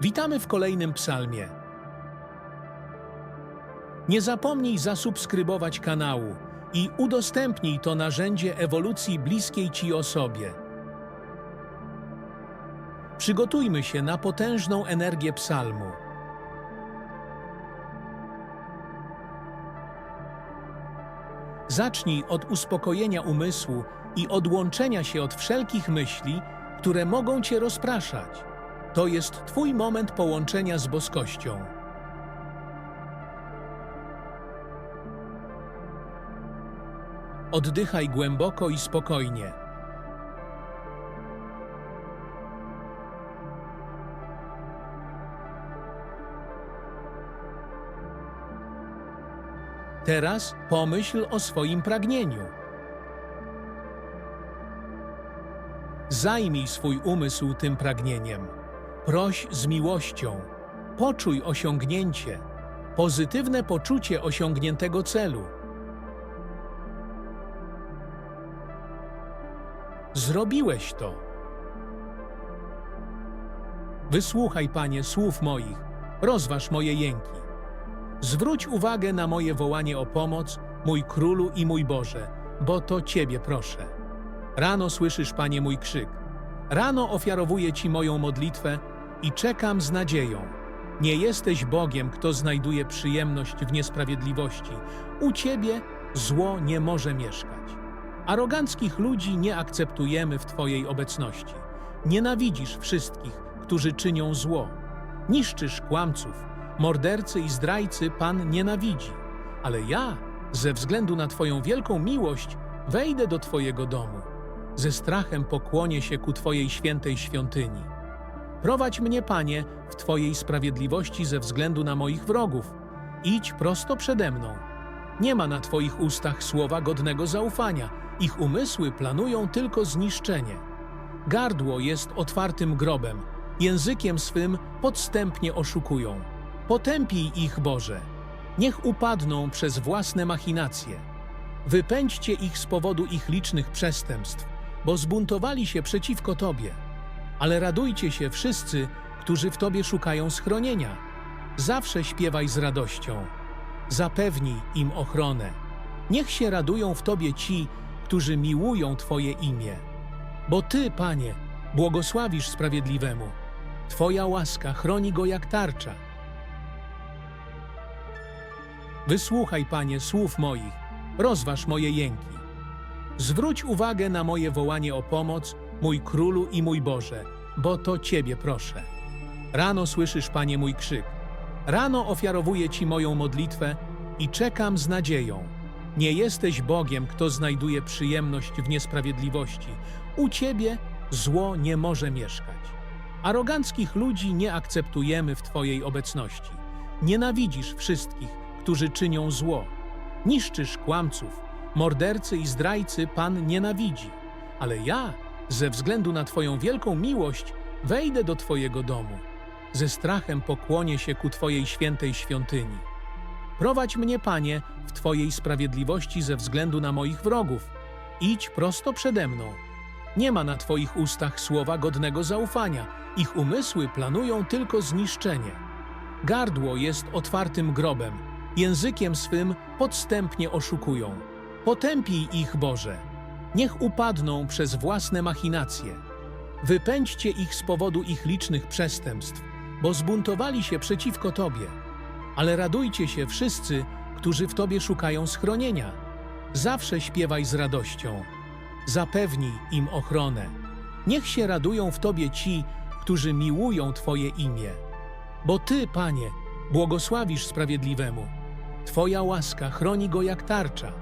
Witamy w kolejnym psalmie. Nie zapomnij zasubskrybować kanału i udostępnij to narzędzie ewolucji bliskiej Ci osobie. Przygotujmy się na potężną energię psalmu. Zacznij od uspokojenia umysłu i odłączenia się od wszelkich myśli, które mogą Cię rozpraszać. To jest Twój moment połączenia z boskością. Oddychaj głęboko i spokojnie. Teraz pomyśl o swoim pragnieniu. Zajmij swój umysł tym pragnieniem. Proś z miłością. Poczuj osiągnięcie, pozytywne poczucie osiągniętego celu. Zrobiłeś to. Wysłuchaj, Panie, słów moich, rozważ moje jęki. Zwróć uwagę na moje wołanie o pomoc, mój królu i mój Boże, bo to Ciebie proszę. Rano słyszysz, Panie, mój krzyk. Rano ofiarowuję Ci moją modlitwę i czekam z nadzieją. Nie jesteś Bogiem, kto znajduje przyjemność w niesprawiedliwości. U Ciebie zło nie może mieszkać. Aroganckich ludzi nie akceptujemy w Twojej obecności. Nienawidzisz wszystkich, którzy czynią zło. Niszczysz kłamców, mordercy i zdrajcy Pan nienawidzi. Ale ja, ze względu na Twoją wielką miłość, wejdę do Twojego domu. Ze strachem pokłonię się ku Twojej świętej świątyni. Prowadź mnie, Panie, w Twojej sprawiedliwości ze względu na moich wrogów. Idź prosto przede mną. Nie ma na Twoich ustach słowa godnego zaufania. Ich umysły planują tylko zniszczenie. Gardło jest otwartym grobem. Językiem swym podstępnie oszukują. Potępij ich, Boże. Niech upadną przez własne machinacje. Wypędźcie ich z powodu ich licznych przestępstw, bo zbuntowali się przeciwko Tobie. Ale radujcie się wszyscy, którzy w Tobie szukają schronienia. Zawsze śpiewaj z radością. Zapewnij im ochronę. Niech się radują w Tobie ci, którzy miłują Twoje imię. Bo Ty, Panie, błogosławisz sprawiedliwemu. Twoja łaska chroni go jak tarcza. Wysłuchaj, Panie, słów moich, rozważ moje jęki. Zwróć uwagę na moje wołanie o pomoc, mój królu i mój Boże, bo to Ciebie proszę. Rano słyszysz, Panie, mój krzyk. Rano ofiarowuję Ci moją modlitwę i czekam z nadzieją. Nie jesteś Bogiem, kto znajduje przyjemność w niesprawiedliwości. U Ciebie zło nie może mieszkać. Aroganckich ludzi nie akceptujemy w Twojej obecności. Nienawidzisz wszystkich, którzy czynią zło. Niszczysz kłamców, mordercy i zdrajcy Pan nienawidzi. Ale ja, ze względu na Twoją wielką miłość, wejdę do Twojego domu. Ze strachem pokłonię się ku Twojej świętej świątyni. Prowadź mnie, Panie, w Twojej sprawiedliwości ze względu na moich wrogów. Idź prosto przede mną. Nie ma na Twoich ustach słowa godnego zaufania. Ich umysły planują tylko zniszczenie. Gardło jest otwartym grobem. Językiem swym podstępnie oszukują. Potępij ich, Boże. Niech upadną przez własne machinacje. Wypędźcie ich z powodu ich licznych przestępstw, bo zbuntowali się przeciwko Tobie. Ale radujcie się wszyscy, którzy w Tobie szukają schronienia. Zawsze śpiewaj z radością. Zapewnij im ochronę. Niech się radują w Tobie ci, którzy miłują Twoje imię. Bo Ty, Panie, błogosławisz sprawiedliwemu. Twoja łaska chroni go jak tarcza.